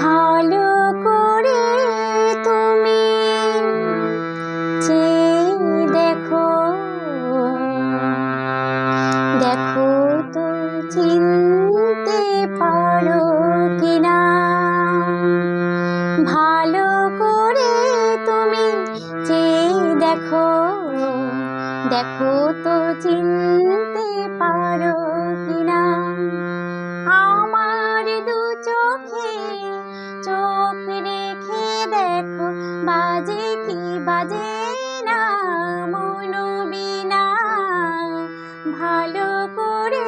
ভালো করে তুমি দেখো। দেখো তো চিনতে পারো কিনা। ভালো করে তুমি দেখো। দেখো তো চিনতে পারো বাজে না মনোবিনা ভালো করে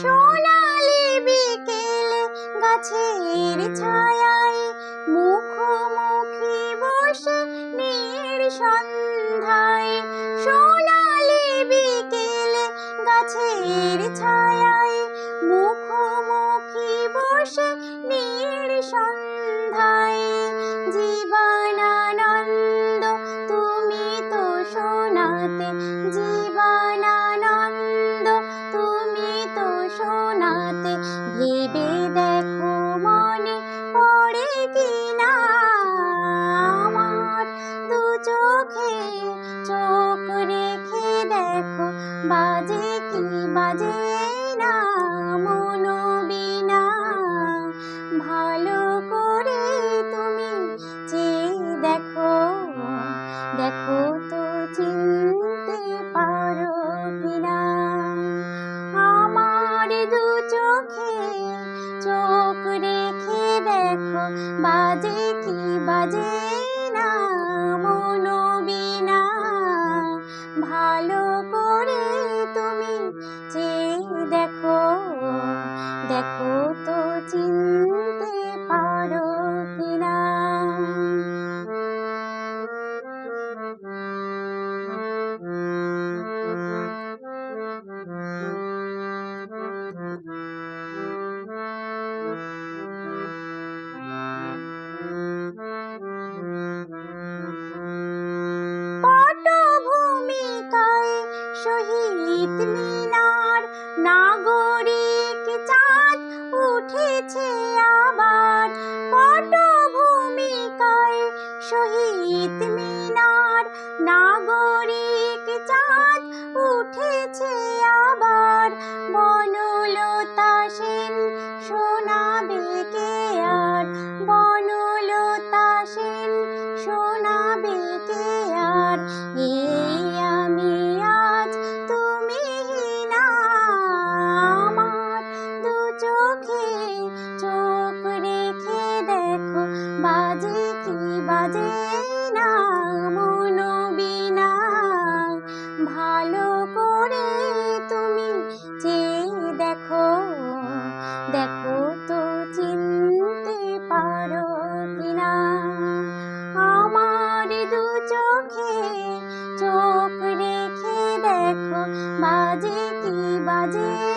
সোনালি বিকেলে গাছের ছায়ায় মুখোমুখি বসে নীর সন্ধ্যায়। সোনালি বিকেলে গাছের ছায়ায় মুখোমুখি বসে নীর সন্ধ্যায়। পড়ে কি আমার দু চোখে চোখ রেখে দেখো বাজে কি বাজে না বাজে কি বাজে? নাগরিক চাঁদ উঠেছে আবার পটভূমিকায় শহীদ মিনার। নাগরিক চাঁদ উঠেছে আবার বনলতা সেন শোনাবে কে আর? বনলতা সেন শোনাবে কে আর? এ বাজে কি বাজে?